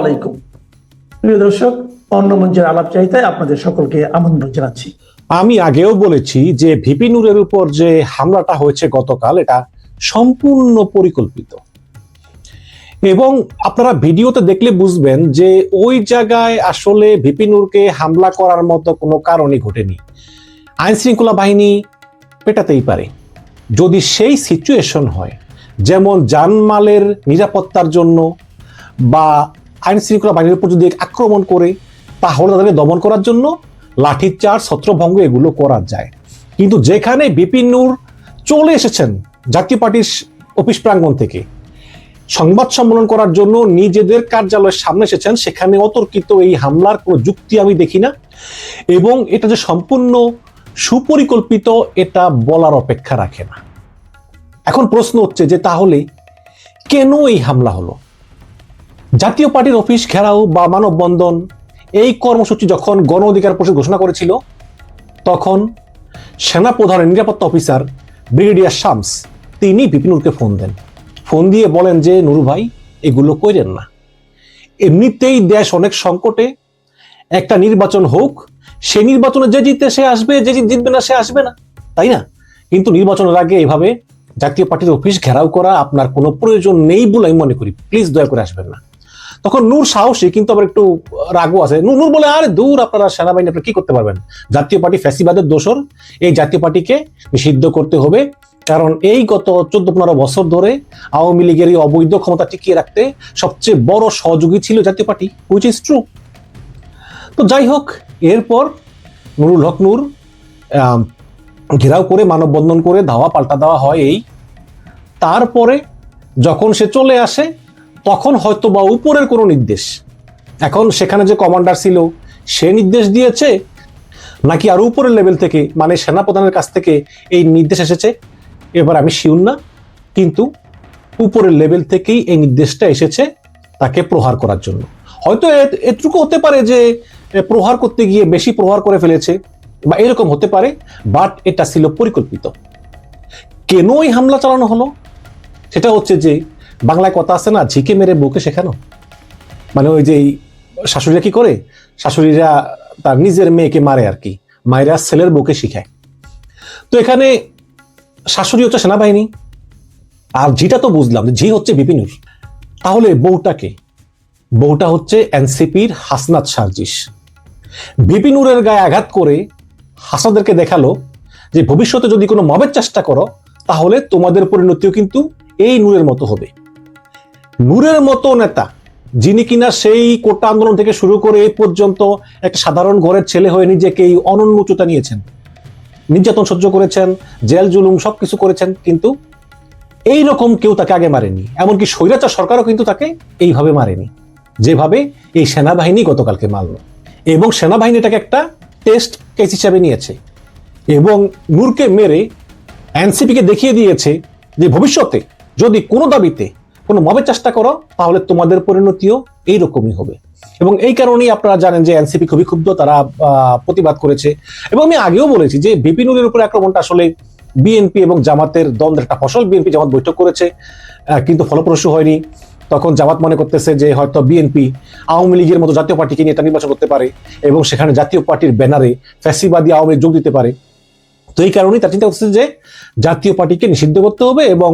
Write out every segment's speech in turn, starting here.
আলাইকুম। প্রিয় দর্শক, অন্য মঞ্চের আলাপ চাইতায় আপনাদের সকলকে আমন্ত্রণ জানাচ্ছি। আমি আগেও বলেছি যে ভিপি নূরের উপর যে হামলাটা হয়েছে গতকাল, এটা সম্পূর্ণ পরিকল্পিত। এবং আপনারা ভিডিওতে দেখলে বুঝবেন যে ওই জায়গায় আসলে ভিপি নূরকে হামলা করার মতো কোনো কারণই ঘটেনি। আইন শৃঙ্খলা বাহিনী পেটাতেই পারে। যদি সেই সিচুয়েশন হয়, যেমন জানমালের নিরাপত্তার জন্য বা আইন শৃঙ্খলা বাহিনীর উপর যদি আক্রমণ করে, তাহলে তাদেরকে দমন করার জন্য লাঠিচার্জ, ছত্রভঙ্গ এগুলো করা যায়। কিন্তু যেখানে বিপিন নূর চলে এসেছেন জাতীয় পার্টির অফিস প্রাঙ্গণ থেকে, সংবাদ সম্মেলন করার জন্য নিজেদের কার্যালয়ের সামনে এসেছেন, সেখানে অতর্কিত এই হামলার কোনো যুক্তি আমি দেখি না। এবং এটা যে সম্পূর্ণ সুপরিকল্পিত, এটা বলার অপেক্ষা রাখে না। এখন প্রশ্ন হচ্ছে যে তাহলে কেন এই হামলা হলো? জাতীয় পার্টির অফিস, ঘেরাও বা মানববন্ধন, এই কর্মসূচি যখন গণ অধিকার পরিষদ ঘোষণা করেছিল, তখন সেনাপ্রধানের নিরাপত্তা অফিসার ব্রিগেডিয়ার শামস, তিনি বিপিনুরকে ফোন দেন। ফোন দিয়ে বলেন যে, নুর ভাই, এগুলো কইরেন না। এমনিতেই দেশ অনেক সংকটে, একটা নির্বাচন হোক, সে নির্বাচনে যে জিততে সে আসবে, যে জিতবে না, সে আসবে না, তাই না? কিন্তু নির্বাচনের আগে এভাবে জাতীয় পার্টির অফিস, ঘেরাও করা আপনার কোনো প্রয়োজন নেই বলে আমি মনে করি। প্লিজ দয়া করে আসবেন না। তখন নূর সাহসী কিন্তু আবার একটু রাগও আছে। নূর নূর বলে, আরে দূর, আপনারা সেনাবাহিনী আপনারা কি করতে পারবেন? জাতীয় পার্টি ফ্যাসিবাদের দোষর, এই জাতীয় পার্টিকে নিষিদ্ধ করতে হবে। কারণ এই গত চোদ্দ পনেরো বছর ধরে আওয়ামী লীগের এই অবৈধ ক্ষমতা টিকিয়ে রাখতে সবচেয়ে বড় সহযোগী ছিল জাতীয় পার্টি হুইচ ইজ ট্রু তো যাই হোক, এরপর নুরুল হক নূর ঘেরাও করে, মানববন্ধন করে ধাওয়া পাল্টা দেওয়া হয় এই। তারপরে যখন সে চলে আসে তখন হয়তো বা উপরের কোনো নির্দেশ। এখন সেখানে যে কমান্ডার ছিল, সে নির্দেশ দিয়েছে, নাকি আরও উপরের লেভেল থেকে মানে সেনাপ্রধানের কাছ থেকে এই নির্দেশ এসেছে? এবার আমি শিউর না, কিন্তু উপরের লেভেল থেকেই এই নির্দেশটা এসেছে তাকে প্রহার করার জন্য। হয়তো এটুকু হতে পারে যে প্রহার করতে গিয়ে বেশি প্রহার করে ফেলেছে, বা এরকম হতে পারে, বাট এটা ছিল পরিকল্পিত। কেন এই হামলা চালানো হলো? সেটা হচ্ছে যে বাংলায় কথা আছে না, ঝিকে মেরে বউকে শেখানো? মানে ওই যে শাশুড়িরা কি করে? শাশুড়িরা তার নিজের মেয়েকে মারে আর কি। মায়েরা ছেলের বউকে শিখায়। তো এখানে শাশুড়ি হচ্ছে সেনাবাহিনী। আর ঝিটা তো বুঝলাম ঝি হচ্ছে বিপিনুর। তাহলে বউটাকে বউটা হচ্ছে এনসিপির হাসনাত সার্জিস। বিপিনুরের গায়ে আঘাত করে হাসাদেরকে দেখাল যে ভবিষ্যতে যদি কোনো মবের চেষ্টা করো, তাহলে তোমাদের পরিণতিও কিন্তু এই নূরের মতো হবে। নূরের মতো নেতা, যিনি কিনা সেই কোটা আন্দোলন থেকে শুরু করে এই পর্যন্ত একটা সাধারণ ঘরের ছেলে হয়ে নিজেকে এই অনন্য উচ্চতা নিয়েছেন। নির্যাতন সহ্য করেছেন, জেল, জুলুম সবকিছু করেছেন, কিন্তু এই রকম কেউ তাকে আগে মারেনি। এমনকি স্বৈরাচার সরকারও কিন্তু তাকে এইভাবে মারেনি, যেভাবে এই সেনাবাহিনী গতকালকে মারল। এবং সেনাবাহিনী এটাকে একটা টেস্ট কেস হিসাবে নিয়েছে। এবং নূরকে মেরে এনসিপিকে দেখিয়ে দিয়েছে যে ভবিষ্যতে যদি কোনো দাবিতে কোনো মবের চেষ্টা করো, তাহলে তোমাদের পরিণতিও এইরকমই হবে। এবং এই কারণেই আপনারা জানেন যে এনসিপি খুবই ক্ষুব্ধ, তারা প্রতিবাদ করেছে। এবং আমি আগেও বলেছি যে বিপিনুরের উপর আক্রমণটা আসলে বিএনপি এবং জামাতের দ্বন্দ্বের একটা ফসল। বিএনপি, জামাত বৈঠক করেছে কিন্তু ফলপ্রসূ হয়নি। তখন জামাত মনে করতেছে যে হয়তো বিএনপি আওয়ামী লীগের মতো জাতীয় পার্টিকে নিয়ে এটা নির্বাচন করতে পারে এবং সেখানে জাতীয় পার্টির ব্যানারে ফ্যাসিবাদী আওয়ামী যোগ দিতে পারে। তো এই কারণেই তার চিন্তা করছে যে জাতীয় পার্টিকে নিষিদ্ধ করতে হবে এবং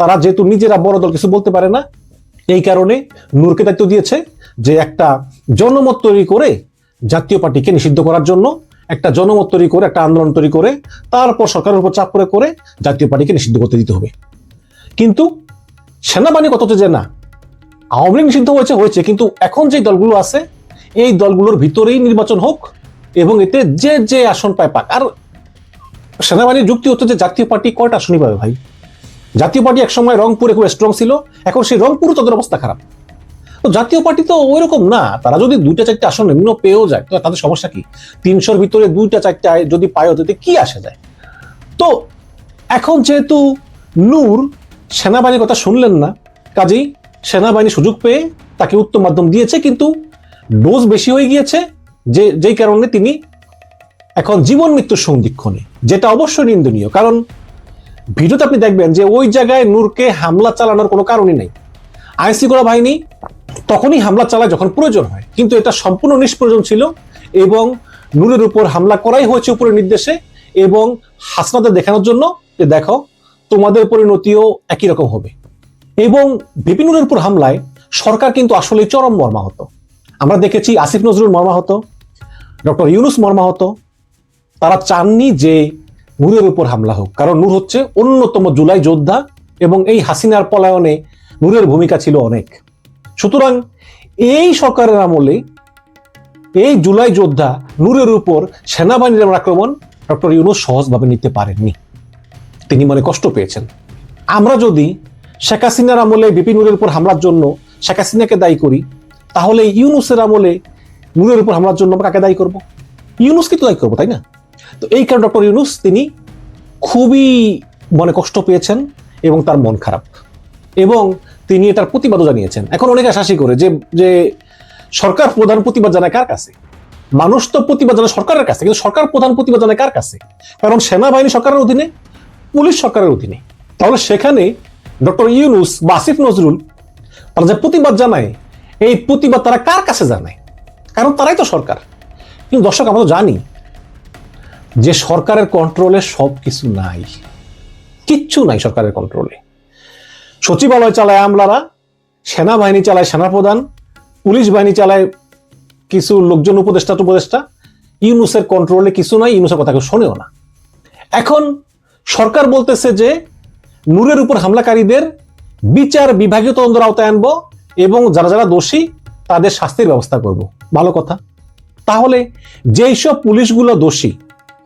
তারা যেহেতু নিজেরা বড় দল, কিছু বলতে পারে না। এই কারণে নূরকে দায়িত্ব দিয়েছে যে একটা জনমত তৈরি করে জাতীয় পার্টিকে নিষিদ্ধ করার জন্য, একটা জনমত তৈরি করে, একটা আন্দোলন তৈরি করে, তারপর সরকারের উপর চাপ করে করে জাতীয় পার্টিকে নিষিদ্ধ করতে দিতে হবে। কিন্তু সেনাবাহিনী কত হচ্ছে যে না, আওয়ামী লীগ নিষিদ্ধ হয়েছে হয়েছে। কিন্তু এখন যে দলগুলো আছে, এই দলগুলোর ভিতরেই নির্বাচন হোক এবং এতে যে যে আসন পায় পাক। আর সেনাবাহিনীর যুক্তি হচ্ছে যে জাতীয় পার্টি কয়টা আসনই পাবে ভাই? জাতীয় পার্টি একসময় রংপুরে খুব স্ট্রং ছিল, এখন সেই রংপুরও তাদের অবস্থা খারাপ। তো জাতীয় পার্টি তো ওই রকম না, তারা যদি দুইটা চারটে আসন নিম্ন পেয়েও যায়, তো তাদের সমস্যা কি? তিনশোর ভিতরে দুইটা চারটে যদি পায়ও তাতে কি আসে যায়? তো এখন যেহেতু নূর সেনাবাহিনীর কথা শুনলেন না, কাজেই সেনাবাহিনী সুযোগ পেয়ে তাকে উত্তম মাধ্যম দিয়েছে, কিন্তু ডোজ বেশি হয়ে গিয়েছে, যে, যেই কারণে তিনি এখন জীবন মৃত্যুর সন্ধিক্ষণে। যেটা অবশ্যই নিন্দনীয়। কারণ ভিডিওতে আপনি দেখবেন যে ওই জায়গায় নূরকে হামলা চালানোর কোনো কারণই নেই। আইনশৃঙ্খলা বাহিনী তখনই হামলা চালায় যখন প্রয়োজন হয়। কিন্তু এটা সম্পূর্ণ নিষ্প্রয়োজন ছিল এবং নূরের উপর হামলা করাই হয়েছে উপরের নির্দেশে এবং হাসনাদের দেখানোর জন্য যে দেখো, তোমাদের পরিণতিও একই রকম হবে। এবং ভিপি নূরের উপর হামলায় সরকার কিন্তু আসলে চরম মর্মাহত। আমরা দেখেছি আসিফ নজরুল মর্মাহত, ডক্টর ইউনুস মর্মাহত তারা চাননি যে নূরের উপর হামলা হোক। কারণ নূর হচ্ছে অন্যতম জুলাই যোদ্ধা এবং এই হাসিনার পলায়নে নূরের ভূমিকা ছিল অনেক। সুতরাং এই সরকারের আমলে এই জুলাই যোদ্ধা নূরের উপর সেনাবাহিনীর আক্রমণ ডক্টর ইউনুস সহজভাবে নিতে পারেননি। তিনি মনে কষ্ট পেয়েছেন। আমরা যদি শেখ হাসিনার আমলে বিপিন নূরের উপর হামলার জন্য শেখ হাসিনাকে দায়ী করি, তাহলে ইউনুসের আমলে নূরের উপর হামলার জন্য আমরা কাকে দায়ী করব? ইউনুসকে তো দায়ী করব, তাই না? তো এই কারণে ডক্টর ইউনুস তিনি খুবই মনে কষ্ট পেয়েছেন এবং তার মন খারাপ। এবং তিনি এটার প্রতিবাদও জানিয়েছেন। এখন অনেকে আশাসি করে যে যে সরকার প্রধান প্রতিবাদ জানায় কার কাছে? মানুষ তো প্রতিবাদ জানায় সরকারের কাছে, কিন্তু সরকার প্রধান প্রতিবাদ জানায় কার কাছে? কারণ সেনাবাহিনী সরকারের অধীনে, পুলিশ সরকারের অধীনে। তাহলে সেখানে ডক্টর ইউনুস বা আসিফ নজরুল, তারা যে প্রতিবাদ জানায়, এই প্রতিবাদ তারা কার কাছে জানায়? কারণ তারাই তো সরকার। কিন্তু দর্শক, আমরা তো জানি যে সরকারের কন্ট্রোলে সব কিছু নাই। কিচ্ছু নাই সরকারের কন্ট্রোলে সচিবালয় চালায় আমলারা, সেনাবাহিনী চালায় সেনাপ্রধান, পুলিশ বাহিনী চালায় কিছু লোকজন উপদেষ্টা উপদেষ্টা ইউনুসের কন্ট্রোলে কিছু নাই, ইউনুসের কথা কেউ শোনেও না। এখন সরকার বলতেছে যে, নূরের উপর হামলাকারীদের বিচার বিভাগীয় তদন্তের আওতায় আনব এবং যারা যারা দোষী, তাদের শাস্তির ব্যবস্থা করব। ভালো কথা। তাহলে যেই সব পুলিশগুলো দোষী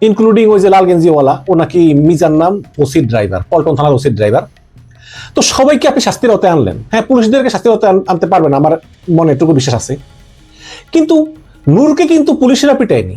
ইনক্লুডিং ওই যে লাল গেঞ্জিওয়ালা ও নাকি মিজার নাম ওসির ড্রাইভার পল্টন থানার ওসির ড্রাইভার তো সবাইকে আপনি শাস্তির আওতায় আনলেন। হ্যাঁ পুলিশদেরকে শাস্তির আন- আনতে পারবেন, আমার মনে এটুকু বিশ্বাস আছে। কিন্তু নূরকে কিন্তু পুলিশেরা পিটায়নি।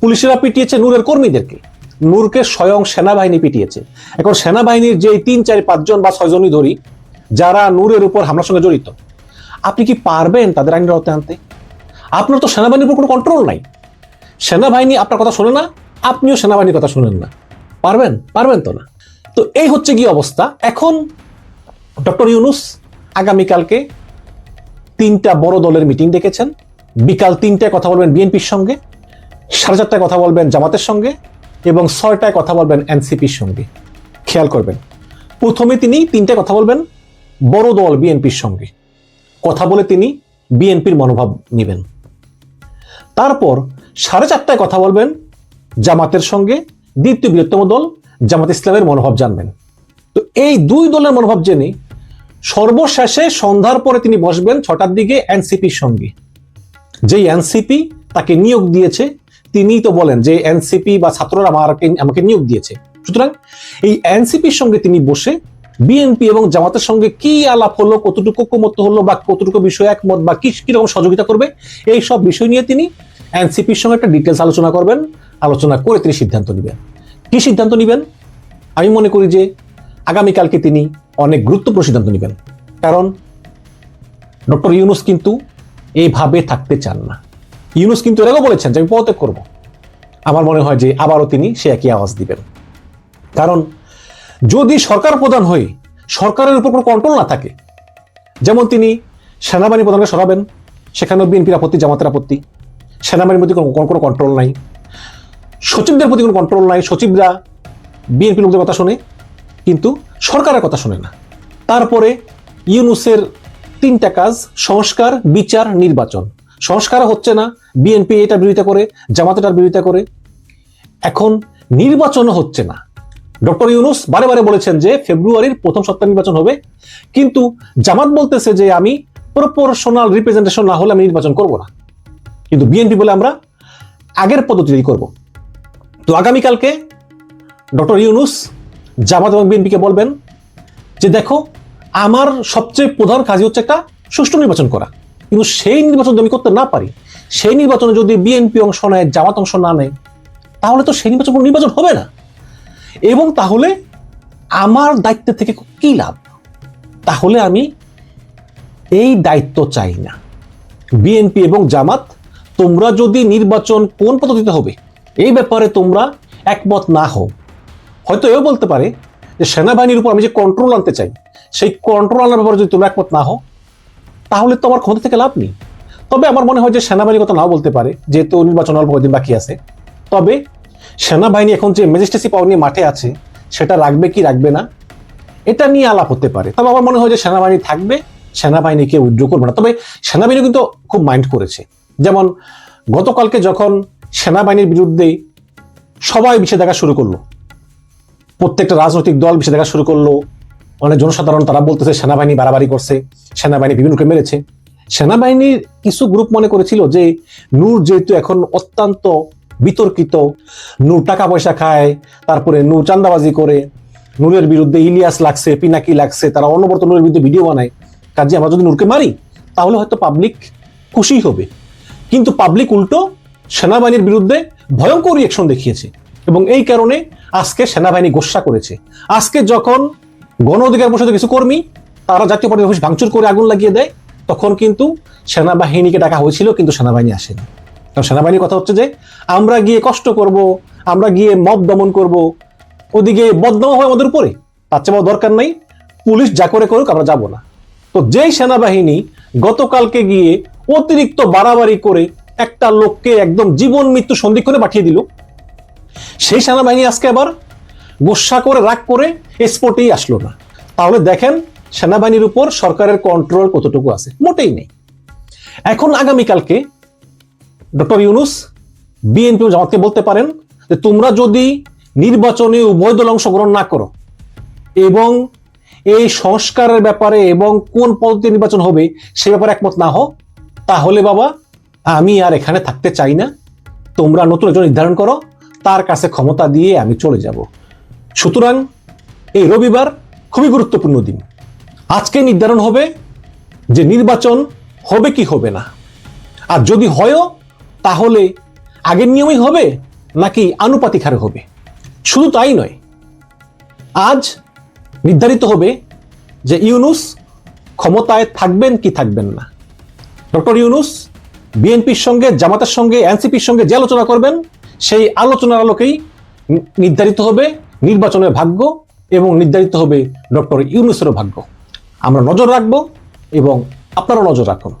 পুলিশেরা পিটিয়েছে নূরের কর্মীদেরকে। নূরকে স্বয়ং সেনাবাহিনী পিটিয়েছে। এখন সেনাবাহিনীর যে তিন, চার পাঁচজন বা ছয়জনই ধরি যারা নূরের উপর হামলার সঙ্গে জড়িত, আপনি কি পারবেন তাদের আইনের আওতায় আনতে? আপনার তো সেনাবাহিনীর উপর কোনো কন্ট্রোল নাই। সেনাবাহিনী আপনার কথা শোনে না আপনিও সেনাবাহিনীর কথা শুনেন না। পারবেন? পারবেন তো না। তো এই হচ্ছে কি অবস্থা। এখন ডক্টর ইউনুস আগামীকালকে তিনটা বড় দলের মিটিং ডেকেছেন। বিকাল তিনটায় কথা বলবেন বিএনপির সঙ্গে, সাড়ে চারটায় কথা বলবেন জামাতের সঙ্গে এবং ছয়টায় কথা বলবেন এনসিপির সঙ্গে। খেয়াল করবেন। প্রথমে তিনি তিনটায় কথা বলবেন, বড় দল বিএনপির সঙ্গে। কথা বলে তিনি বিএনপির মনোভাব নেবেন। তারপর সাড়ে চারটায় কথা বলবেন জামাতের সঙ্গে দ্বিতীয় বৃহত্তম দল জামাত ইসলামের মনোভাব জানবেন। তো এই দুই দলের মনোভাব জেনে সর্বশেষে সন্ধ্যার পরে তিনি বসবেন ছটার দিকে এনসিপির সঙ্গে। যেই এনসিপি তাকে নিয়োগ দিয়েছে, তিনিই তো বলেন যে এনসিপি বা ছাত্ররা আমাকে আমাকে নিয়োগ দিয়েছে। সুতরাং এই এনসিপির সঙ্গে তিনি বসে বিএনপি এবং জামাতের সঙ্গে কি আলাপ হলো, কতটুকু ঐক্যমত্য হলো বা কতটুকু বিষয় একমত বা কি, কীরকম সহযোগিতা করবে, এই সব বিষয় নিয়ে তিনি এনসিপির সঙ্গে একটা ডিটেলস আলোচনা করবেন। আলোচনা করে তিনি সিদ্ধান্ত নেবেন। কি সিদ্ধান্ত নেবেন? আমি মনে করি যে আগামীকালকে তিনি অনেক গুরুত্বপূর্ণ সিদ্ধান্ত নেবেন। কারণ ডক্টর ইউনুস কিন্তু এইভাবে থাকতে চান না। ইউনুস কিন্তু এর আগেও বলেছেন যে, আমি পদত্যাগ করব। আমার মনে হয় যে আবারও তিনি সে একই আওয়াজ দিবেন। কারণ যদি সরকার প্রধান হয়ে সরকারের উপর কোনো কন্ট্রোল না থাকে, যেমন তিনি সেনাবাহিনী প্রধানকে সরাবেন, সেখানেও বিএনপির আপত্তি, জামাতের আপত্তি, সেনাবাহিনীর মধ্যে কোনো কোনো কন্ট্রোল নাই। সচিবদের প্রতি কোনো কন্ট্রোল নাই, সচিবরা বিএনপি লোকদের কথা শোনে, কিন্তু সরকারের কথা শোনে না। তারপরে ইউনুসের তিনটা কাজ, সংস্কার, বিচার, নির্বাচন। সংস্কার হচ্ছে না বিএনপি এটা বিরোধিতা করে, জামাত এটার বিরোধিতা করে। এখন নির্বাচনও হচ্ছে না। ডক্টর ইউনুস বারে বারে বলেছেন যে ফেব্রুয়ারির প্রথম সপ্তাহে নির্বাচন হবে, কিন্তু জামাত বলতেছে যে আমি প্রপোর্শনাল রিপ্রেজেন্টেশন না হলে আমি নির্বাচন করব না। কিন্তু বিএনপি বলে আমরা আগের পদ্ধতিতেই করব। তো আগামীকালকে ডক্টর ইউনুস, জামাত এবং বিএনপিকে বলবেন যে দেখো, আমার সবচেয়ে প্রধান কাজই হচ্ছে একটা সুষ্ঠু নির্বাচন করা। কিন্তু সেই নির্বাচন যদি আমি করতে না পারি, সেই নির্বাচনে যদি বিএনপি অংশ নেয়, জামাত অংশ না নেয়, তাহলে তো সেই নির্বাচন কোনো নির্বাচন হবে না। এবং তাহলে আমার দায়িত্ব থেকে কি লাভ? তাহলে আমি এই দায়িত্ব চাই না। বিএনপি এবং জামাত, তোমরা যদি নির্বাচন কোন পদ্ধতিতে হবে এই ব্যাপারে তোমরা একমত না হও। হয়তো এও বলতে পারে যে সেনাবাহিনীর উপর আমি যে কন্ট্রোল আনতে চাই, সেই কন্ট্রোল আনার ব্যাপারে যদি তোমরা একমত না হও, তাহলে তো আমার ক্ষমতা থেকে লাভ নেই। তবে আমার মনে হয় যে সেনাবাহিনী কথা নাও বলতে পারে, যেহেতু নির্বাচন অল্প কদিন বাকি আছে। তবে সেনাবাহিনী এখন যে ম্যাজিস্ট্রেসি পাওয়ার নিয়ে মাঠে আছে, সেটা রাখবে কি রাখবে না, এটা নিয়ে আলাপ হতে পারে। তবে আমার মনে হয় যে সেনাবাহিনী থাকবে, সেনাবাহিনীকে উইথড্র করবে না। তবে সেনাবাহিনী কিন্তু খুব মাইন্ড করেছে। যেমন গতকালকে যখন সেনাবাহিনীর বিরুদ্ধে সবাই দেখা শুরু করল। প্রত্যেকটা রাজনৈতিক দল দেখা শুরু করল। অনেক জনসাধারণ তারা বলতেছে, সেনাবাহিনী বাড়াবাড়ি করছে, সেনাবাহিনী বিভিন্নকে মেরেছে। সেনাবাহিনীর কিছু গ্রুপ মনে করেছিল যে নূর যেহেতু এখন অত্যন্ত বিতর্কিত, নূর টাকা পয়সা খায়, তারপরে নূর চান্দাবাজি করে, নূরের বিরুদ্ধে ইলিয়াস লাগছে, পিনাকি লাগছে, তারা অনবরত নূরের বিরুদ্ধে ভিডিও বানায়। কাজে আমরা যদি নূরকে মারি, তাহলে হয়তো পাবলিক খুশি হবে। কিন্তু পাবলিক উল্টো সেনাবাহিনীর বিরুদ্ধে ভয়ঙ্কর রিয়েকশন দেখিয়েছে এবং এই কারণে আজকে সেনাবাহিনী গোসা করেছে। আজকে যখন গণ অধিকার পরিষদের কিছু কর্মী তারা জাতীয় পার্টির অফিস ভাঙচুর করে আগুন লাগিয়ে দেয়, তখন কিন্তু সেনাবাহিনীকে ডাকা হয়েছিল কিন্তু সেনাবাহিনী আসেনি। কারণ সেনাবাহিনীর কথা হচ্ছে যে, আমরা গিয়ে কষ্ট করব, আমরা গিয়ে মদ দমন করব, ওদিকে বদনাম হয় আমাদের উপরে, তার চেয়ে দরকার নেই, পুলিশ যা করে করুক, আমরা যাব না। তো যেই সেনাবাহিনী গতকালকে গিয়ে অতিরিক্ত বাড়াবাড়ি করে একটা লোককে একদম জীবন মৃত্যু সন্ধিক্ষণে পাঠিয়ে দিল। সেই সেনাবাহিনী আজকে আবার গোসা করে, রাগ করে স্পটেই আসলো না। তাহলে দেখেন সেনাবাহিনীর উপর সরকারের কন্ট্রোল কতটুকু আছে? মোটেই নেই। এখন আগামীকালকে ডক্টর ইউনুস বিএনপি জামাতকে বলতে পারেন যে তোমরা যদি নির্বাচনে উভয় দল অংশগ্রহণ না করো এবং এই সংস্কারের ব্যাপারে এবং কোন পদ্ধতি নির্বাচন হবে সে ব্যাপারে একমত না হও, তাহলে বাবা আমি আর এখানে থাকতে চাই না। তোমরা নতুন একজন নির্ধারণ করো, তার কাছে ক্ষমতা দিয়ে আমি চলে যাব। সুতরাং এই রবিবার খুবই গুরুত্বপূর্ণ দিন। আজকে নির্ধারণ হবে যে নির্বাচন হবে কি হবে না। আর যদি হয়ও, তাহলে আগের নিয়মই হবে নাকি আনুপাতিক হারে হবে? শুধু তাই নয়, আজ নির্ধারিত হবে যে ইউনুস ক্ষমতায় থাকবেন কি থাকবেন না। ডক্টর ইউনুস বিএনপির সঙ্গে, জামাতের সঙ্গে, এনসিপির সঙ্গে যে আলোচনা করবেন, সেই আলোচনার আলোকেই নির্ধারিত হবে নির্বাচনের ভাগ্য এবং নির্ধারিত হবে ডক্টর ইউনুসেরও ভাগ্য। আমরা নজর রাখব এবং আপনারাও নজর রাখুন।